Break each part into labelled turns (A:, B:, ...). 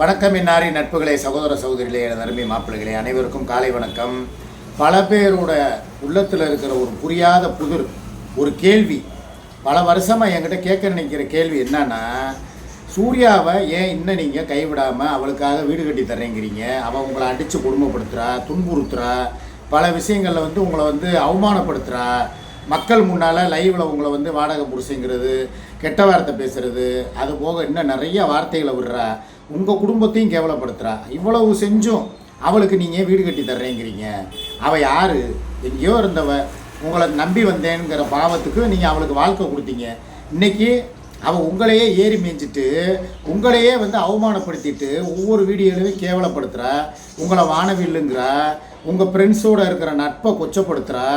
A: வணக்கம் இன்னாரி நட்புகளே சகோதர சகோதரிகளே எனது அருமை மாப்பிள்ளைகளே அனைவருக்கும் காலை வணக்கம். பல பேரோட உள்ளத்தில் இருக்கிற ஒரு புரியாத புதிர் ஒரு கேள்வி பல வருஷமாக என்கிட்ட கேட்க நினைக்கிற கேள்வி என்னன்னா சூர்யாவை ஏன் இன்னும் நீங்கள் கைவிடாமல் அவளுக்காக வீடு கட்டி தர்றேங்கிறீங்க? அவள் உங்களை அடித்து கொடுமைப்படுத்துகிறா துன்புறுத்துறா பல விஷயங்களில் வந்து உங்களை வந்து அவமானப்படுத்துகிறா மக்கள் முன்னால் லைவில் உங்களை வந்து வாடகை புடிச்சுங்கிறது கெட்ட வார்த்தை பேசுகிறது அது போக இன்னும் நிறைய வார்த்தைகளை விடுறா. உங்கள் குடும்பத்தையும் கேவலப்படுத்துகிறா இவ்வளவு செஞ்சும் அவளுக்கு நீங்கள் வீடு கட்டி தர்றேங்கிறீங்க? அவள் யார்? எங்கேயோ இருந்தவ. உங்களை நம்பி வந்தேங்கிற பாவத்துக்கு நீங்கள் அவளுக்கு வாழ்க்கை கொடுத்தீங்க. இன்னைக்கு அவள் உங்களையே ஏறி மேய்ஞ்சிட்டு உங்களையே வந்து அவமானப்படுத்திட்டு ஒவ்வொரு வீடியோலையும் கேவலப்படுத்துகிறா உங்களை வானவில்லுங்கிறா. உங்கள் ஃப்ரெண்ட்ஸோடு இருக்கிற நட்பை கொச்சப்படுத்துகிறா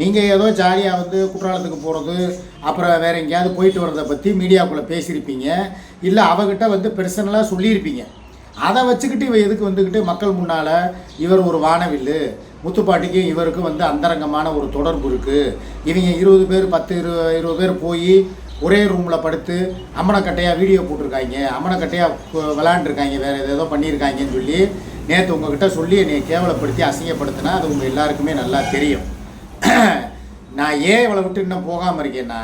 A: நீங்கள் ஏதோ ஜாலியாக வந்து குற்றாலத்துக்கு போகிறது அப்புறம் வேறு எங்கேயாவது போயிட்டு வர்றதை பற்றி மீடியாவுக்குள்ளே பேசியிருப்பீங்க. இல்லை அவகிட்ட வந்து பெர்சனலாக சொல்லியிருப்பீங்க. அதை வச்சுக்கிட்டு இவ எதுக்கு வந்துக்கிட்டு மக்கள் முன்னால் இவர் ஒரு வானவில்லு முத்துப்பாட்டிக்கும் இவருக்கும் வந்து அந்தரங்கமான ஒரு தொடர்பு இருக்குது இவங்க இருபது பேர் பத்து இரு இருபது பேர் போய் ஒரே ரூமில் படுத்து அம்மனக்கட்டையாக வீடியோ போட்டிருக்காங்க. அம்மனக்கட்டையாக விளாண்டுருக்காங்க வேறு ஏதோ பண்ணியிருக்காங்கன்னு சொல்லி நேற்று உங்ககிட்ட சொல்லி என்னை கேவலப்படுத்தி அசிங்கப்படுத்தினா அது உங்கள் எல்லாருக்குமே நல்லா தெரியும். நான் ஏன் இவளை விட்டு இன்னும் போகாமல் இருக்கேன்னா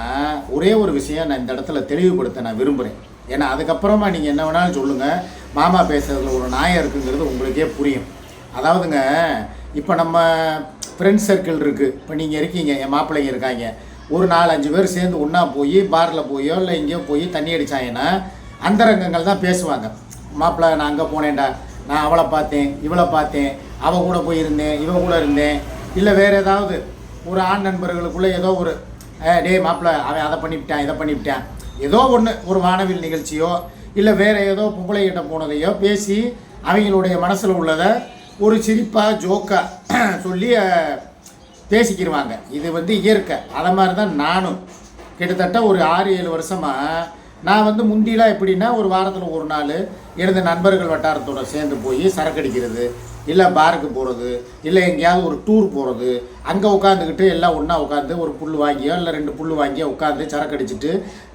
A: ஒரே ஒரு விஷயம் நான் இந்த இடத்துல தெளிவுபடுத்த நான் விரும்புகிறேன் ஏன்னா அதுக்கப்புறமா நீங்கள் என்ன வேணாலும் சொல்லுங்கள் மாமா பேசுறதுல ஒரு நியாயம் இருக்குங்கிறது உங்களுக்கே புரியும். அதாவதுங்க இப்போ நம்ம ஃப்ரெண்ட்ஸ் சர்க்கிள் இருக்குது இப்போ நீங்கள் இருக்கீங்க என் மாப்பிள்ளைங்க இருக்காங்க. ஒரு நாலு அஞ்சு பேர் சேர்ந்து ஒன்றா போய் பாரில் போயோ இல்லை எங்கேயோ போய் தண்ணி அடித்தாங்கன்னா அந்தரங்கங்கள் தான் பேசுவாங்க. மாப்பிள்ளை நான் அங்கே போனேன்டா. நான் அவளை பார்த்தேன் இவளை பார்த்தேன். அவள் கூட போயிருந்தேன் இவன் கூட இருந்தேன். இல்லை வேறு ஏதாவது. ஒரு ஆண் நண்பர்களுக்குள்ளே ஏதோ ஒரு டே மாப்பிள்ள மாப்பிள்ளை அவன் அதை பண்ணிவிட்டான் இதை பண்ணிவிட்டான். ஏதோ ஒன்று ஒரு வானவில் நிகழ்ச்சியோ இல்லை வேறு ஏதோ பொம்பளைகிட்ட போனதையோ பேசி அவங்களுடைய மனசில் உள்ளதை ஒரு சிரிப்பாக ஜோக்காக சொல்லி பேசிக்கிடுவாங்க இது வந்து இயற்கை. அதை மாதிரி தான் நானும். கிட்டத்தட்ட ஒரு ஆறு ஏழு வருஷமாக நான் வந்து முந்திலாம் எப்படின்னா ஒரு வாரத்தில் ஒரு நாள் எனது நண்பர்கள் வட்டாரத்தோட சேர்ந்து போய் சரக்கு அடிக்கிறது இல்லை பாருக்கு போகிறது இல்லை எங்கேயாவது ஒரு டூர் போகிறது அங்கே உட்காந்துக்கிட்டு எல்லாம் ஒன்றா உட்காந்து ஒரு புல் வாங்கியோ இல்லை ரெண்டு புல் வாங்கியோ உட்காந்து சரக்கு அடிச்சிட்டு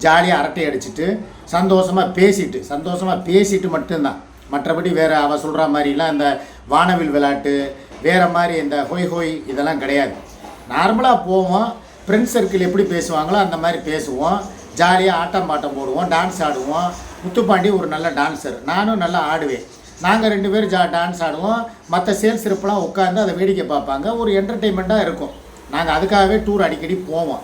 A: ஜாலியாக அரட்டை அடிச்சிட்டு சந்தோஷமாக பேசிட்டு சந்தோஷமாக பேசிட்டு மட்டும்தான். மற்றபடி வேறு அவள் சொல்கிற மாதிரிலாம் இந்த வானவில் விளையாட்டு வேறு மாதிரி இந்த ஹொய் ஹொய் இதெல்லாம் கிடையாது. நார்மலாக போவோம் ஃப்ரெண்ட்ஸ் சர்க்கிள் எப்படி பேசுவாங்களோ அந்த மாதிரி பேசுவோம். ஜாலியாக ஆட்டம் பாட்டம் போடுவோம் டான்ஸ் ஆடுவோம். முத்துப்பாண்டி ஒரு நல்ல டான்ஸர் நானும் நல்லா ஆடுவேன். நாங்கள் ரெண்டு பேரும் ஜா டான்ஸ் ஆடுவோம். மற்ற சேல்ஸ் இருப்பெல்லாம் உட்காந்து அதை வேடிக்கை பார்ப்பாங்க. ஒரு என்டர்டெயின்மெண்ட்டாக இருக்கும். நாங்கள் அதுக்காகவே டூர் அடிக்கடி போவோம்.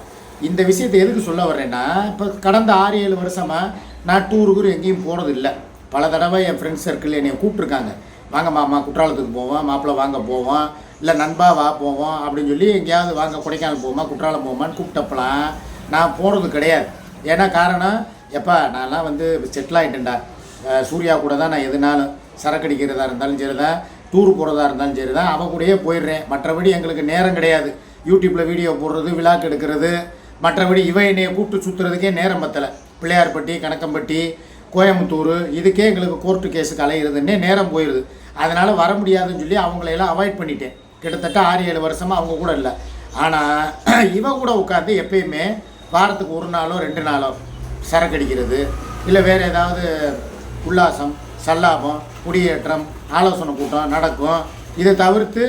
A: இந்த விஷயத்தை எதுக்கு சொல்ல வர்றேன்னா இப்போ கடந்த ஆறு ஏழு வருஷமாக நான் டூருக்கு எங்கேயும் போகிறது இல்லை பல தடவை என் ஃப்ரெண்ட்ஸ் சர்க்கிள் என்னை கூப்பிட்ருக்காங்க வாங்க மாமா குற்றாலத்துக்கு போவோம். மாப்பிள்ளை வாங்க போவோம். இல்லை நண்பா வா போவோம். அப்படின்னு சொல்லி எங்கேயாவது வாங்க கொடைக்கானல் போவோமா குற்றாலம் போவோமான்னு கூப்பிட்டப்பலாம் நான் போகிறது கிடையாது. ஏன்னா காரணம் எப்பா நான்லாம் வந்து செட்டில் ஆகிட்டேன்டா சூர்யா கூட தான் நான் எதுனாலும் சரக்கு அடிக்கிறதா இருந்தாலும் சரி தான் டூர் போகிறதா இருந்தாலும் சரி தான் அவன் கூடயே போயிடுறேன். மற்றபடி எங்களுக்கு நேரம் கிடையாது. யூடியூப்பில் வீடியோ போடுறது விழாக்கு எடுக்கிறது. மற்றபடி இவன் என்னையை கூப்பிட்டு சுற்றுறதுக்கே நேரம் பத்தலை. பிள்ளையார்பட்டி கணக்கம்பட்டி கோயம்புத்தூர் இதுக்கே எங்களுக்கு கோர்ட்டு கேஸுக்கு அலையிறதுன்னே நேரம் போயிடுது அதனால் வர முடியாதுன்னு சொல்லி அவங்களையெல்லாம் அவாய்ட் பண்ணிட்டேன். கிட்டத்தட்ட ஆறு ஏழு வருஷமாக அவங்க கூட இல்லை. ஆனால் இவ கூட உட்காந்து எப்பயுமே வாரத்துக்கு ஒரு நாளோ ரெண்டு நாளோ சரக்கு அடிக்கிறது இல்லை வேறு ஏதாவது உல்லாசம் சல்லாபம் குடியேற்றம் ஆலோசனை கூட்டம் நடக்கும். இதை தவிர்த்து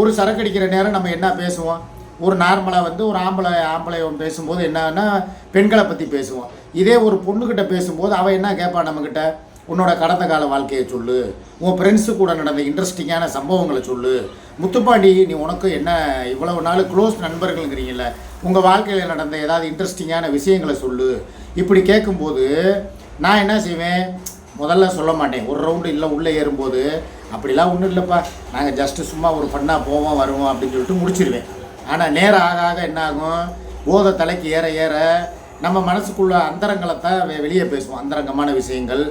A: ஒரு சரக்கு அடிக்கிற நேரம் நம்ம என்ன பேசுவோம்? ஒரு நார்மலாக வந்து ஒரு ஆம்பளை ஆம்பளை பேசும்போது என்னன்னா பெண்களை பற்றி பேசுவோம். இதே ஒரு பொண்ணுக்கிட்ட பேசும்போது அவள் என்ன கேட்பா நம்மக்கிட்ட உன்னோட கடந்த கால வாழ்க்கையை சொல்லு. உன் ஃப்ரெண்ட்ஸு கூட நடந்த இன்ட்ரெஸ்டிங்கான சம்பவங்களை சொல்லு. முத்துப்பாண்டி நீ உனக்கு என்ன இவ்வளவு நாள் க்ளோஸ் நண்பர்கள்ங்கிறீங்கள உங்கள் வாழ்க்கையில் நடந்த ஏதாவது இன்ட்ரெஸ்டிங்கான விஷயங்களை சொல்லு. இப்படி கேட்கும்போது நான் என்ன செய்வேன்? முதல்ல சொல்ல மாட்டேன். ஒரு ரவுண்டு இல்லை உள்ளே ஏறும்போது அப்படிலாம் ஒன்றும் இல்லைப்பா. நாங்கள் ஜஸ்ட்டு சும்மா ஒரு ஃபன்னாக போவோம் வருவோம் அப்படின்னு சொல்லிட்டு முடிச்சிருவேன். ஆனால் நேரம் ஆக ஆக என்ன ஆகும்? போதை தலைக்கு ஏற ஏற நம்ம மனசுக்குள்ள அந்தரங்களை தான் வெளியே பேசுவோம். அந்தரங்கமான விஷயங்கள்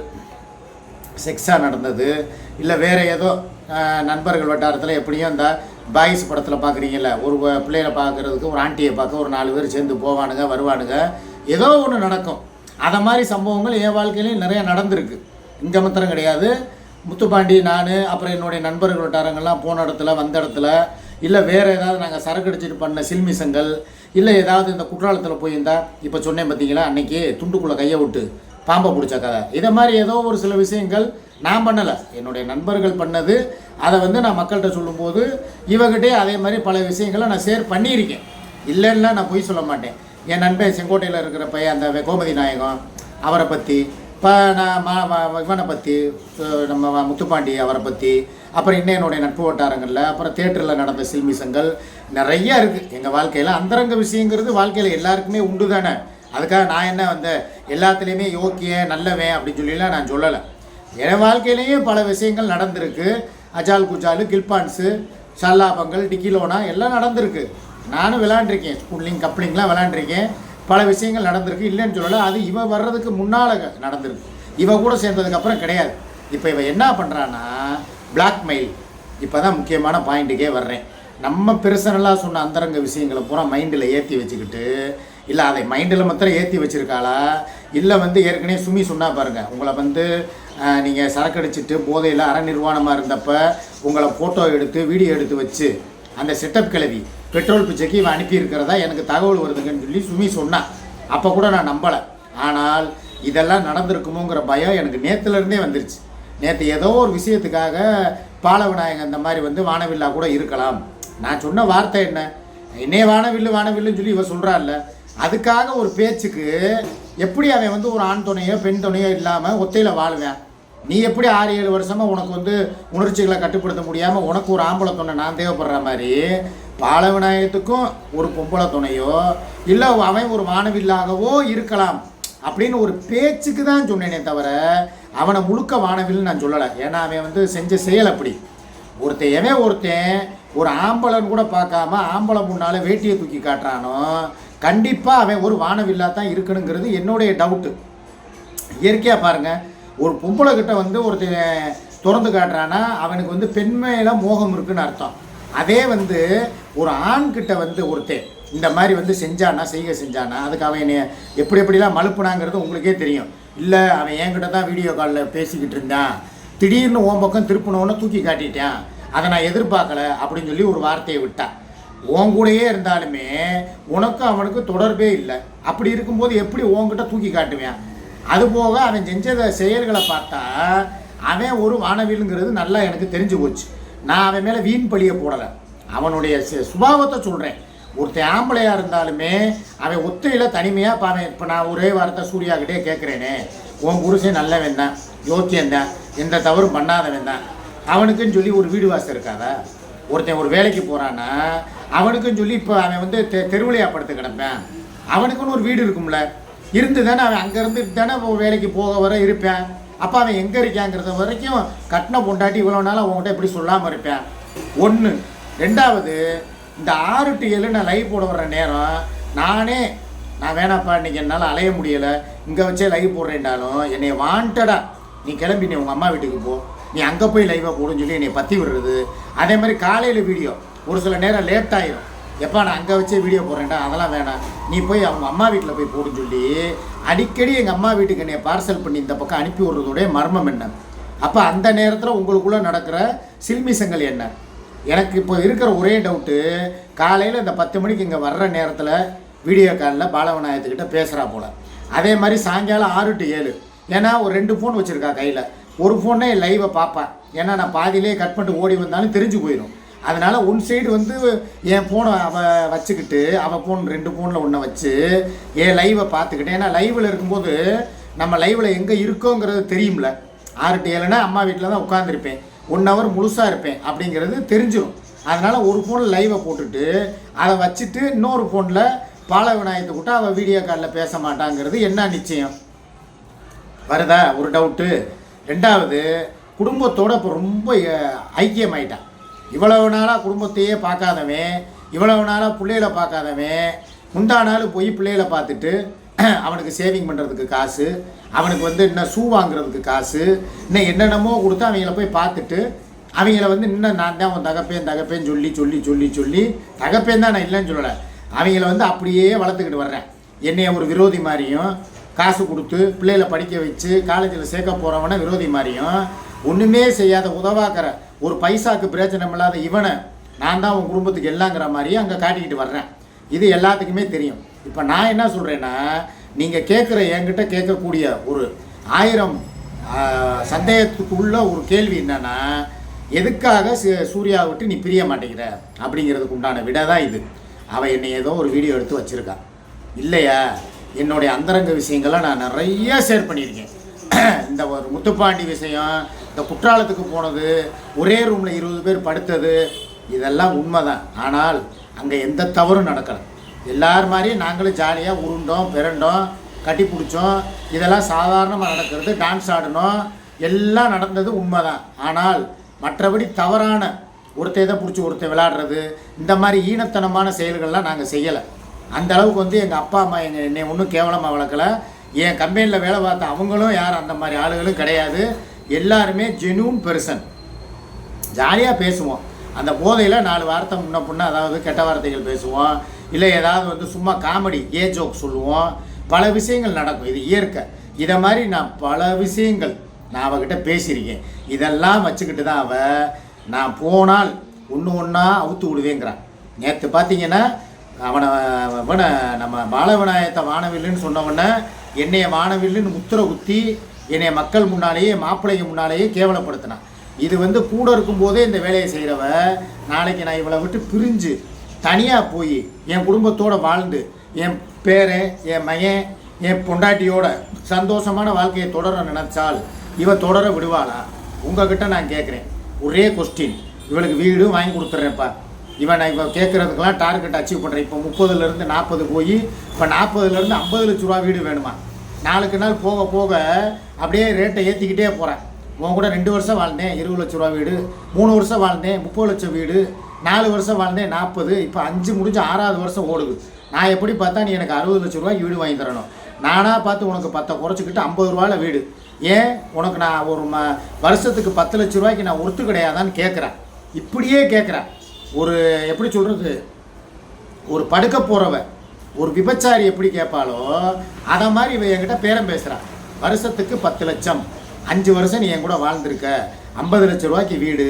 A: செக்ஸாக நடந்தது இல்லை வேறு ஏதோ நண்பர்கள் வட்டாரத்தில் எப்படியும் அந்த பாய்ஸ் படத்தில் பார்க்குறீங்கல்ல ஒரு பிள்ளைகளை பார்க்குறதுக்கு ஒரு ஆண்டியை பார்க்க ஒரு நாலு பேர் சேர்ந்து போவானுங்க வருவானுங்க. ஏதோ ஒன்று நடக்கும். அதை மாதிரி சம்பவங்கள் என் வாழ்க்கையிலையும் நிறைய நடந்திருக்கு. இங்கே மாத்திரம் கிடையாது. முத்துப்பாண்டி நான் அப்புறம் என்னுடைய நண்பர்கள் வட்டாரங்கள்லாம் போன இடத்துல வந்த இடத்துல இல்லை வேறு ஏதாவது நாங்கள் சரக்கு அடிச்சிட்டு பண்ண சில்மிசங்கள் இல்லை ஏதாவது இந்த குற்றாலத்தில் போயிருந்தா இப்போ சொன்னேன் பார்த்தீங்களா அன்னைக்கு துண்டுக்குள்ளே கையை விட்டு பாம்பை பிடிச்ச கதை. இதை மாதிரி ஏதோ ஒரு சில விஷயங்கள் நான் பண்ணலை. என்னுடைய நண்பர்கள் பண்ணது. அதை வந்து நான் மக்கள்கிட்ட சொல்லும்போது இவகிட்டே அதே மாதிரி பல விஷயங்களை நான் ஷேர் பண்ணியிருக்கேன். இல்லைன்னா நான் பொய் சொல்ல மாட்டேன். என் நண்பன் செங்கோட்டையில் இருக்கிற பையன் அந்த கோமதி நாயகம் அவரை பற்றி இப்போ நான் இவனை பற்றி நம்ம முத்துப்பாண்டி அவரை பற்றி அப்புறம் இன்னும் என்னுடைய நட்பு வட்டாரங்களில் அப்புறம் தேட்டரில் நடந்த சில்மிசங்கள் நிறைய இருக்குது எங்கள் வாழ்க்கையில் அந்தரங்க விஷயங்கிறது வாழ்க்கையில் எல்லாருக்குமே உண்டு தானே. அதுக்காக நான் என்ன வந்து எல்லாத்துலேயுமே யோக்கிய நல்லவன் அப்படின்னு சொல்லிலாம் நான் சொல்லலை. என் வாழ்க்கையிலேயும் பல விஷயங்கள் நடந்திருக்கு. அஜால் குஜாலு கில்பான்ஸு சல்லாபங்கள் டிக்கிலோனா எல்லாம் நடந்திருக்கு. நானும் விளாண்டுருக்கேன். ஸ்கூல்லிங் கப்ளிங்லாம் விளாண்டுருக்கேன். பல விஷயங்கள் நடந்திருக்கு. இல்லைன்னு சொல்லலை அது இவ வர்றதுக்கு முன்னால் நடந்திருக்கு. இவ கூட சேர்ந்ததுக்கப்புறம் கிடையாது. இப்போ இவ என்ன பண்ணுறான்னா பிளாக்மெயில் இப்போ தான் முக்கியமான பாயிண்ட்டுக்கே வர்றேன். நம்ம பெருசனலாக சொன்ன அந்தரங்க விஷயங்களை பூரா மைண்டில் ஏற்றி வச்சுக்கிட்டு இல்லை அதை மைண்டில் மாத்திரம் ஏற்றி வச்சிருக்காளா? இல்லை வந்து ஏற்கனவே சுமி சொன்னால் பாருங்கள் உங்களை வந்து நீங்கள் சரக்கடிச்சிட்டு போதையில் அற நிர்வாணமாக உங்களை ஃபோட்டோ எடுத்து வீடியோ எடுத்து வச்சு அந்த செட்டப் கிளவி பெட்ரோல் பிச்சைக்கு இவன் அனுப்பியிருக்கிறதா எனக்கு தகவல் வருதுங்கன்னு சொல்லி சுமி சொன்னான் அப்போ கூட நான் நம்பலை. ஆனால் இதெல்லாம் நடந்திருக்குமோங்கிற பயம் எனக்கு நேற்றுலேருந்தே வந்துருச்சு. நேற்று ஏதோ ஒரு விஷயத்துக்காக பாலவிநாயகன் இந்த மாதிரி வந்து வானவில்லா கூட இருக்கலாம். நான் சொன்ன வார்த்தை என்ன? என்னே வானவில்லு வானவில்லுன்னு சொல்லி இவ சொல்கிறாள்ல அதுக்காக ஒரு பேச்சுக்கு எப்படி அவன் வந்து ஒரு ஆண் துணையோ பெண் துணையோ இல்லாமல் ஒத்தையில் வாழ்வேன்? நீ எப்படி ஆறு ஏழு வருஷமாக உனக்கு வந்து உணர்ச்சிகளை கட்டுப்படுத்த முடியாமல் உனக்கு ஒரு ஆம்பளை தொண்டை நான் தேவைப்படுற மாதிரி பாலவிநாயகத்துக்கும் ஒரு பொம்பளை துணையோ இல்லை அவன் ஒரு வானவில்லாகவோ இருக்கலாம் அப்படின்னு ஒரு பேச்சுக்கு தான் சொன்னேனே தவிர அவனை முழுக்க வானவில்னு நான் சொல்லலை. ஏன்னா அவன் வந்து செஞ்ச செயல் அப்படி. ஒருத்தன் எவன் ஒருத்தன் ஒரு ஆம்பளன் கூட பார்க்காம ஆம்பளை முன்னால் வேட்டியை தூக்கி காட்டுறானோ கண்டிப்பாக அவன் ஒரு வானவில்லா தான் இருக்கணுங்கிறது என்னுடைய டவுட்டு இயற்கையாக பாருங்கள் ஒரு பொம்பளை கிட்ட வந்து ஒருத்தன் திறந்து காட்டுறான்னா அவனுக்கு வந்து பெண்மையில மோகம் இருக்குன்னு அர்த்தம். அதே வந்து ஒரு ஆண் கிட்ட வந்து ஒருத்தன் இந்த மாதிரி வந்து செஞ்சானா செய்க செஞ்சானா அதுக்கு அவன் என்னைய எப்படி எப்படிலாம் மலுப்புனாங்கிறது உங்களுக்கே தெரியும். இல்லை அவன் என்கிட்ட தான் வீடியோ காலில் பேசிக்கிட்டு இருந்தான். திடீர்னு ஓன் பக்கம் திருப்பினோன்னு தூக்கி காட்டிட்டான். அதை நான் எதிர்பார்க்கல அப்படின்னு சொல்லி ஒரு வார்த்தையை விட்டான். உன் கூடயே இருந்தாலுமே உனக்கும் அவனுக்கு தொடர்பே இல்லை. அப்படி இருக்கும்போது எப்படி உன்கிட்ட தூக்கி காட்டுவேன்? அதுபோக அவன் செஞ்ச செயல்களை பார்த்தா அவன் ஒரு வானவில்ங்கிறது நல்லா எனக்கு தெரிஞ்சு போச்சு. நான் அவன் மேலே வீண் பழியை போடலை. அவனுடைய சுபாவத்தை சொல்கிறேன் ஒருத்தன் ஆம்பளையாக இருந்தாலுமே அவன் ஒத்தையில் தனிமையாக இப்போ அவன் இப்போ நான் ஒரே வாரத்தை சூர்யாக்கிட்டே கேட்குறேனே உன் புருஷன் நல்லவன் தான் யோக்கியம் தான் எந்த தவறும் பண்ணாதவன் தான். அவனுக்குன்னு சொல்லி ஒரு வீடு வாசல் இருக்காதா? ஒருத்தன் ஒரு வேலைக்கு போகிறான்னா அவனுக்குன்னு சொல்லி இப்போ அவன் வந்து தெ தெருவிலையா படுத்து கிடப்பேன். அவனுக்குன்னு ஒரு வீடு இருக்கும்ல. இருந்து தானே அவன் அங்கேருந்து தானே வேலைக்கு போக வர இருப்பேன். அப்போ அவன் எங்கே இருக்காங்கிறத வரைக்கும் கட்டின பொண்டாட்டி இவ்வளோ நாள் உங்கள்கிட்ட எப்படி சொல்லாமல் இருப்பேன். ஒன்று ரெண்டாவது இந்த ஆறு டு ஏழு நான் லைவ் போட வர்ற நேரம் நானே நான் வேணாப்பா இன்னைக்கு என்னால் அலைய முடியலை. இங்கே வச்சே லைவ் போடுறேன்டாலும் என்னை வாண்டடாக நீ கிளம்பி நீ உங்கள் அம்மா வீட்டுக்கு போ. நீ அங்கே போய் லைவாக போடுன்னு சொல்லி என்னை பற்றி விடுறது. அதே மாதிரி காலையில் வீடியோ ஒரு சில நேரம் லேட் ஆயிரும். எப்பா நான் அங்கே வச்சே வீடியோ போடுறேன்டா அதெல்லாம் வேணாம். நீ போய் அவங்க அம்மா வீட்டில் போய் போடுன்னு சொல்லி அடிக்கடி எங்கள் அம்மா வீட்டுக்கு என்னை பார்சல் பண்ணி இந்த பக்கம் அனுப்பி விடுறதோடைய மர்மம் என்ன? அப்போ அந்த நேரத்தில் உங்களுக்குள்ளே நடக்கிற சில்மிசங்கள் என்ன? எனக்கு இப்போ இருக்கிற ஒரே டவுட்டு காலையில் இந்த பத்து மணிக்கு இங்கே வர்ற நேரத்தில் வீடியோ காலில் பாலவநாயகத்துக்கிட்ட பேசுகிறா போல். அதே மாதிரி சாயங்காலம் ஆறு டு ஏழு. ஏன்னா ஒரு ரெண்டு ஃபோன் வச்சுருக்கா கையில். ஒரு ஃபோனே லைவை பார்ப்பேன் ஏன்னா நான் பாதியிலே கட் பண்ணிட்டு ஓடி வந்தாலும் தெரிஞ்சு போயிடும் அதனால் ஒன் சைடு வந்து என் ஃபோனை அவள் வச்சுக்கிட்டு அவள் ஃபோன் ரெண்டு ஃபோனில் ஒன்றை வச்சு என் லைவை பார்த்துக்கிட்டு. ஏன்னா லைவில் இருக்கும்போது நம்ம லைவில் எங்கே இருக்கோங்கிறது தெரியும்ல. ஆறு டு ஏழுனா அம்மா வீட்டில் தான் உட்காந்துருப்பேன் ஒன் ஹவர் முழுசாக இருப்பேன் அப்படிங்கிறது தெரிஞ்சிடும் அதனால் ஒரு ஃபோனில் லைவை போட்டுட்டு அதை வச்சுட்டு இன்னொரு ஃபோனில் பால விநாயகத்தை கூட்ட அவள் வீடியோ காலில் பேச மாட்டாங்கிறது என்ன நிச்சயம்? வருதா? ஒரு டவுட்டு ரெண்டாவது குடும்பத்தோட இப்போ ரொம்ப ஐக்கியமாயிட்டான் இவ்வளவு நாளாக குடும்பத்தையே பார்க்காதவன் இவ்வளவு நாளாக பிள்ளைகளை பார்க்காதவன் முந்தா நாள் போய் பிள்ளைகளை பார்த்துட்டு அவனுக்கு சேவிங் பண்ணுறதுக்கு காசு அவனுக்கு வந்து இன்னும் ஷூ வாங்குறதுக்கு காசு இன்னும் என்னென்னமோ கொடுத்து அவங்கள போய் பார்த்துட்டு அவங்கள வந்து இன்னும் நான் தான் உன் தகப்பேன் தகப்பேன்னு சொல்லி சொல்லி சொல்லி சொல்லி தகப்பேன் தான் நான் இல்லைன்னு சொல்லலை. அவங்கள வந்து அப்படியே வளர்த்துக்கிட்டு வர்றேன். என்னைய ஒரு விரோதி மாதிரியும் காசு கொடுத்து பிள்ளைகளை படிக்க வச்சு காலேஜில் சேர்க்க போகிறவன விரோதி மாதிரியும் ஒன்றுமே செய்யாத உதவாக்கிற ஒரு பைசாக்கு பிரயோஜனம் இல்லாத இவனை நான் தான் உன் குடும்பத்துக்கு எல்லாங்கிற மாதிரியும் அங்கே காட்டிக்கிட்டு வர்றேன். இது எல்லாத்துக்குமே தெரியும். இப்போ நான் என்ன சொல்கிறேன்னா நீங்கள் கேட்குற என்கிட்ட கேட்கக்கூடிய ஒரு ஆயிரம் சந்தேகத்துக்குள்ள ஒரு கேள்வி என்னன்னா எதுக்காக சு- சூர்யாவை விட்டு நீ பிரிய மாட்டேங்கிற? அப்படிங்கிறதுக்கு உண்டான விட தான் இது. அவள் என்னை ஏதோ ஒரு வீடியோ எடுத்து வச்சுருக்கா. இல்லையா? என்னுடைய அந்தரங்க விஷயங்களை நான் நிறைய ஷேர் பண்ணியிருக்கேன். இந்த ஒரு முத்துப்பாண்டி விஷயம் இந்த குற்றாலத்துக்கு போனது ஒரே ரூமில் இருபது பேர் படுத்தது இதெல்லாம் உண்மைதான். ஆனால் அங்கே எந்த தவறும் நடக்கலை. எல்லார் மாதிரியும் நாங்களும் ஜாலியாக உருண்டோம் பிறண்டோம் கட்டி பிடிச்சோம். இதெல்லாம் சாதாரணமாக நடக்கிறது டான்ஸ் ஆடினோம் எல்லாம் நடந்தது உண்மைதான். ஆனால் மற்றபடி தவறான ஒருத்தன் இதை பிடிச்சி ஒருத்தன் விளாடுறது இந்த மாதிரி ஈனத்தனமான செயல்கள்லாம் நாங்கள் செய்யலை. அந்த அளவுக்கு வந்து எங்கள் அப்பா அம்மா எங்கள் என்னை ஒன்றும் கேவலமாக வளர்க்கல. என் கம்பெனியில் வேலை பார்த்த அவங்களும் யாரும் அந்த மாதிரி ஆளுகளும் கிடையாது. எல்லாருமே ஜெனூன் பெர்சன் ஜாலியாக பேசுவோம். அந்த போதையில் நாலு வார்த்தை முன்ன பின்ன அதாவது கெட்ட வார்த்தைகள் பேசுவோம். இல்லை ஏதாவது வந்து சும்மா காமெடி ஏ ஜோக் சொல்லுவோம். பல விஷயங்கள் நடக்கும். இது இயற்கை. இதை மாதிரி நான் பல விஷயங்கள் நான் அவகிட்ட பேசியிருக்கேன். இதெல்லாம் வச்சுக்கிட்டு தான் அவ நான் போனால் ஒன்று ஒன்றா அவுத்து விடுவேங்கிறான். நேற்று பார்த்தீங்கன்னா அவனை அவனை நம்ம பாலவிநாயகத்தை வானவில்லுன்னு சொன்னவொடனே என்னைய வானவில்லுன்னு முத்திரை குத்தி என்னை மக்கள் முன்னாலேயே மாப்பிள்ளைங்க முன்னாலேயே கேவலப்படுத்தினான் இது வந்து கூட இருக்கும்போதே இந்த வேலையை செய்கிறவ நாளைக்கு நான் இவளை விட்டு பிரிஞ்சு தனியாக போய் என் குடும்பத்தோடு வாழ்ந்து என் பேரன் என் மகன் என் பொண்டாட்டியோட சந்தோஷமான வாழ்க்கையை தொடர நினச்சால் இவ தொடர விடுவாளா? உங்ககிட்ட நான் கேட்குறேன் ஒரே கொஸ்டின் இவளுக்கு வீடு வாங்கி கொடுத்துட்றேன்ப்பா இவன் நான் இப்போ கேட்குறதுக்கெல்லாம் டார்கெட் அச்சீவ் பண்ணுறேன் இப்போ முப்பதுலேருந்து நாற்பது போய் இப்போ நாற்பதுலேருந்து ஐம்பது லட்ச ரூபா வீடு வேணுமா? நாளுக்கு நாள் போக போக அப்படியே ரேட்டை ஏற்றிக்கிட்டே போகிறேன் உன் கூட ரெண்டு வருஷம் வாழ்ந்தேன். இருபது லட்ச ரூபா வீடு மூணு வருஷம் வாழ்ந்தேன் முப்பது லட்சம் வீடு நாலு வருஷம் வாழ்ந்தேன் நாற்பது இப்போ அஞ்சு முடிஞ்சு ஆறாவது வருஷம் ஓடுது. நான் எப்படி பார்த்தா நீ எனக்கு அறுபது லட்ச ரூபாய்க்கு வீடு வாங்கி தரணும். நானாக பார்த்து உனக்கு பத்தை குறைச்சிக்கிட்டு ஐம்பது ரூபாயில் வீடு. ஏன்? உனக்கு நான் ஒரு ம வருஷத்துக்கு பத்து லட்ச ரூபாய்க்கு நான் ஒருத்து கிடையாதான்னு கேட்குறேன் இப்படியே கேட்குறேன் ஒரு எப்படி சொல்கிறது ஒரு படுக்க போகிறவன் ஒரு விபச்சாரி எப்படி கேட்பாளோ அதை மாதிரி இவன் என்கிட்ட பேரம் பேசுகிறான் வருஷத்துக்கு பத்து லட்சம். அஞ்சு வருஷம் நீ என் கூட வாழ்ந்திருக்க. ஐம்பது லட்ச ரூபாய்க்கு வீடு.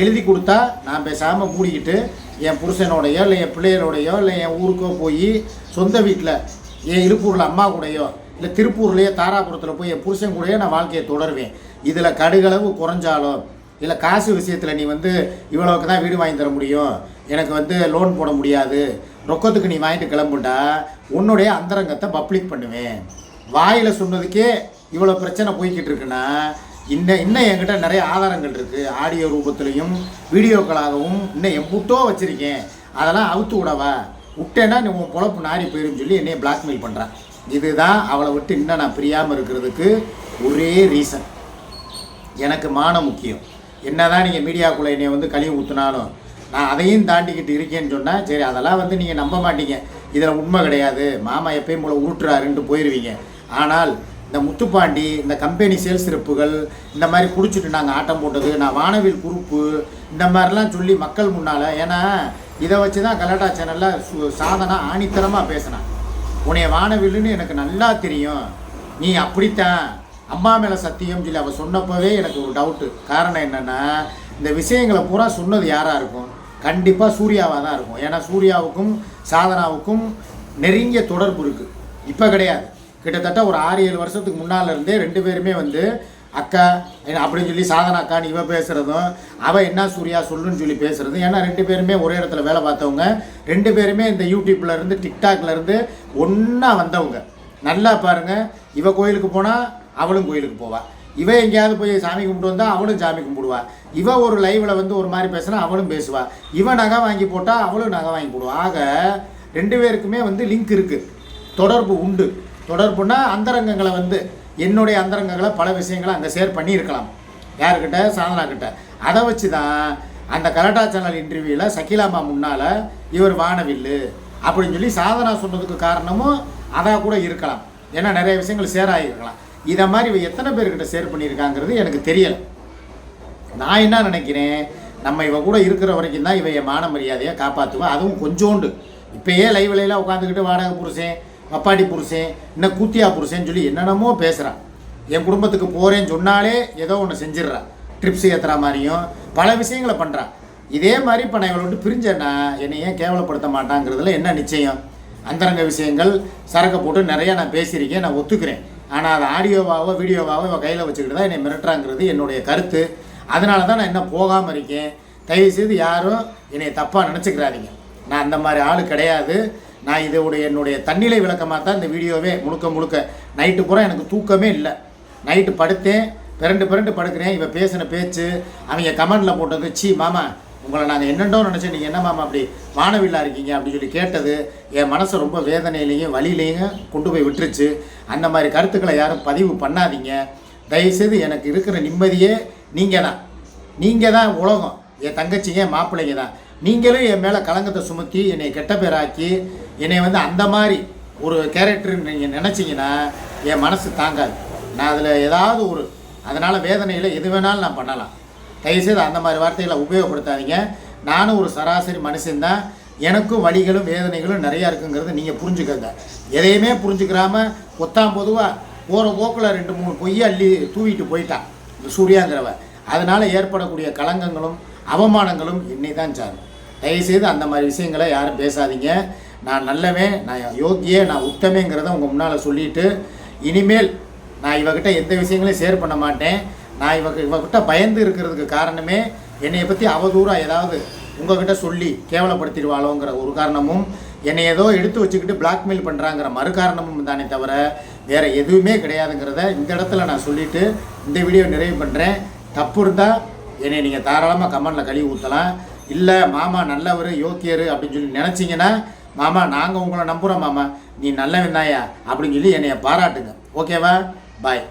A: எழுதி கொடுத்தா நான் பேசாமல் மூடிக்கிட்டு என் புருஷனோடையோ இல்லை என் பிள்ளைகளோடையோ இல்லை என் ஊருக்கோ போய் சொந்த வீட்டில் என் இருப்பூரில் அம்மா கூடையோ இல்லை திருப்பூர்லேயோ தாராபுரத்தில் போய் என் புருஷன் கூடயோ நான் வாழ்க்கையை தொடருவேன். இதில் கடுகளவு குறைஞ்சாலும் இல்லை காசு விஷயத்தில் நீ வந்து இவ்வளவுக்கு தான் வீடு வாங்கி தர முடியும். எனக்கு வந்து லோன் போட முடியாது. ரொக்கத்துக்கு நீ வாங்கிட்டு கிளம்புண்டா உன்னுடைய அந்தரங்கத்தை பப்ளிக் பண்ணுவேன். வாயில் சொன்னதுக்கே இவ்வளோ பிரச்சனை போய்கிட்டு இருக்குன்னா இன்னும் இன்னும் என்கிட்ட நிறைய ஆதாரங்கள் இருக்குது ஆடியோ ரூபத்துலேயும் வீடியோக்களாகவும் இன்னும் எம்புட்டோ வச்சுருக்கேன். அதெல்லாம் அவுத்து விடவா? விட்டேன்னா நீ உன் பொழப்பு நாரி போயிடும் சொல்லி என்னைய பிளாக்மெயில் பண்ணுறான் இதுதான் அவளை விட்டு இன்னும் நான் பிரியாமல் இருக்கிறதுக்கு ஒரே ரீசன் எனக்கு மானம் முக்கியம். என்னதான் நீங்கள் மீடியாக்குள்ளே என்னை வந்து கழுவி ஊற்றினாலும் நான் அதையும் தாண்டிக்கிட்டு இருக்கேன்னு சொன்னால் சரி அதெல்லாம் வந்து நீங்கள் நம்ப மாட்டீங்க. இதில் உண்மை கிடையாது. மாமா எப்பயும் போல உருட்டுறாருன்ட்டு போயிடுவீங்க ஆனால் இந்த முத்துப்பாண்டி இந்த கம்பெனி சேல்ஸ் சிறப்புகள் இந்த மாதிரி குடிச்சிட்டு நாங்கள் ஆட்டம் போட்டது நான் வானவில் குரூப்பு இந்த மாதிரிலாம் சொல்லி மக்கள் முன்னால் ஏன்னா இதை வச்சு தான் கலாட்டா சேனலில் சு சாதனா ஆணித்தரமாக பேசினான் உன்னைய வானவில்லுன்னு எனக்கு நல்லா தெரியும். நீ அப்படித்தான். அம்மா மேலே சத்தியம் சொல்லி அவள் சொன்னப்பவே எனக்கு ஒரு டவுட்டு காரணம் என்னென்னா இந்த விஷயங்களை பூரா சொன்னது யாராக இருக்கும்? கண்டிப்பாக சூர்யாவாக தான் இருக்கும். ஏன்னா சூர்யாவுக்கும் சாதனாவுக்கும் நெருங்கிய தொடர்பு இருக்குது இப்போ கிடையாது. கிட்டத்தட்ட ஒரு ஆறு ஏழு வருஷத்துக்கு முன்னாலேருந்தே ரெண்டு பேருமே வந்து அக்கா அப்படின்னு சொல்லி சாதனா அக்கான்னு இவ பேசுகிறதும் அவள் என்ன சூர்யா சொல்லுன்னு சொல்லி பேசுகிறதும் ஏன்னா ரெண்டு பேருமே ஒரே இடத்துல வேலை பார்த்தவங்க. ரெண்டு பேருமே இந்த யூடியூப்லேருந்து டிக்டாக்லேருந்து ஒன்றா வந்தவங்க. நல்லா பாருங்கள் இவ கோயிலுக்கு போனால் அவளும் கோயிலுக்கு போவாள் இவன் எங்கேயாவது போய் சாமி கும்பிட்டு வந்தால் அவளும் சாமி கும்பிடுவாள் இவன் ஒரு லைவில் வந்து ஒரு மாதிரி பேசுனா அவளும் பேசுவாள் இவன் நகை வாங்கி போட்டால் அவளும் நகை வாங்கி போடுவா. ஆக ரெண்டு பேருக்குமே வந்து லிங்க் இருக்குது தொடர்பு உண்டு. தொடர்புனா அந்தரங்கங்களை வந்து என்னுடைய அந்தரங்கங்களை பல விஷயங்களை அங்கே ஷேர் பண்ணியிருக்கலாம். யாருக்கிட்ட சாதனா கிட்ட. அதை வச்சு தான் அந்த கலட்டா சேனல் இன்டர்வியூவில் சகிலாமா முன்னால் இவர் வானவில்லு அப்படின்னு சொல்லி சாதனா சொன்னதுக்கு காரணமும் அதாக கூட இருக்கலாம். ஏன்னா நிறைய விஷயங்கள் ஷேர் ஆகியிருக்கலாம். இதை மாதிரி எத்தனை பேர்கிட்ட ஷேர் பண்ணியிருக்காங்கிறது எனக்கு தெரியலை. நான் என்ன நினைக்கிறேன்? நம்ம இவ கூட இருக்கிற வரைக்கும் தான் இவைய மான மரியாதையை காப்பாற்றுவேன் அதுவும் கொஞ்சோண்டு. இப்போயே லைவ்லைலாம் உட்காந்துக்கிட்டு வாடகை புருஷன் வப்பாட்டி புருஷன் இன்னும் கூத்தியா புருஷன் சொல்லி என்னென்னமோ பேசுகிறான் என் குடும்பத்துக்கு போகிறேன்னு சொன்னாலே ஏதோ ஒன்று செஞ்சிடுறான் ட்ரிப்ஸ் ஏற்றுற மாதிரியும் பல விஷயங்களை பண்ணுறான் இதே மாதிரி இப்போ நான் இவளை விட்டு பிரிஞ்சேன்னா என்னை ஏன் கேவலப்படுத்த மாட்டாங்கிறதுல என்ன நிச்சயம்? அந்தரங்க விஷயங்கள் சரக்கை போட்டு நிறையா நான் பேசியிருக்கேன் நான் ஒத்துக்கிறேன். ஆனால் அது ஆடியோவாவோ வீடியோவாவோ இவன் கையில் வச்சுக்கிட்டு தான் என்னை மிரட்டுறாங்கிறது என்னுடைய கருத்து. அதனால தான் நான் இன்னும் போகாமல் இருக்கேன். தயவுசெய்து யாரும் என்னை தப்பாக நினச்சிக்கிறாதீங்க. நான் அந்த மாதிரி ஆள் கிடையாது. நான் இதோடைய என்னுடைய தண்ணிலை விளக்கமாக தான் இந்த வீடியோவே முழுக்க முழுக்க. நைட்டு பூரா எனக்கு தூக்கமே இல்லை. நைட்டு படுத்தேன். பிறண்டு பிறண்டு படுக்கிறேன். இவன் பேசின பேச்சு அவங்க கமெண்டில் போட்டது சீ மாமா உங்களை நாங்கள் என்னென்னோ நினச்சி நீங்கள் என்ன மேம் அப்படி வானவில்லா இருக்கீங்க அப்படின்னு சொல்லி கேட்டது என் மனசை ரொம்ப வேதனையிலையும் வழியிலையும் கொண்டு போய் விட்டுருச்சு. அந்த மாதிரி கருத்துக்களை யாரும் பதிவு பண்ணாதீங்க. தயவுசெய்து எனக்கு இருக்கிற நிம்மதியே நீங்கள் தான் நீங்கள் தான் உலகம். என் தங்கச்சிங்க மாப்பிள்ளைங்க தான். நீங்களும் என் மேலே கலங்கத்தை சுமத்தி என்னை கெட்ட பேராக்கி என்னை வந்து அந்த மாதிரி ஒரு கேரக்டர் நீங்கள் நினச்சிங்கன்னா என் மனசு தாங்காது. நான் அதில் ஏதாவது ஒரு அதனால் வேதனையில் எது வேணாலும் நான் பண்ணலாம். தயவுசெய்து அந்த மாதிரி வார்த்தைகளை உபயோகப்படுத்தாதீங்க. நானும் ஒரு சராசரி மனுஷன்தான். எனக்கும் வலிகளும் வேதனைகளும் நிறையா இருக்குங்கிறத நீங்கள் புரிஞ்சுக்கோங்க. எதையுமே புரிஞ்சுக்கிறாமல் ஒத்தாம் பொதுவாக போகிற போக்கில் ரெண்டு மூணு பொய்யை அள்ளி தூவிட்டு போயிட்டான் இந்த சூர்யாங்கிறவ. அதனால் ஏற்படக்கூடிய களங்கங்களும் அவமானங்களும் என்னை தான் சாரும். தயவுசெய்து அந்த மாதிரி விஷயங்களை யாரும் பேசாதீங்க. நான் நல்லவன் நான் யோக்கியே நான் உத்தமேங்கிறத உங்கள் முன்னால் சொல்லிட்டு இனிமேல் நான் இவகிட்ட எந்த விஷயங்களையும் ஷேர் பண்ண மாட்டேன். நான் இவ இவகிட்ட பயந்து இருக்கிறதுக்கு காரணமே என்னையை பற்றி அவதூறாக ஏதாவது உங்ககிட்ட சொல்லி கேவலப்படுத்திடுவாளோங்கிற ஒரு காரணமும் என்னை ஏதோ எடுத்து வச்சுக்கிட்டு பிளாக்மெயில் பண்ணுறாங்கிற மறு காரணமும் தானே தவிர வேறு எதுவுமே கிடையாதுங்கிறத இந்த இடத்துல நான் சொல்லிவிட்டு இந்த வீடியோ நிறைவு பண்ணுறேன் தப்பு இருந்தால் என்னை நீங்கள் தாராளமாக கமெண்டில் கழுவி ஊற்றலாம் இல்லை மாமா நல்லவர் யோக்கியர் அப்படின்னு சொல்லி நினச்சிங்கன்னா மாமா நாங்கள் உங்களை நம்புகிறோம் மாமா. நீ நல்லவன் தாயா அப்படின்னு சொல்லி என்னைய பாராட்டுங்க. ஓகேவா? பாய்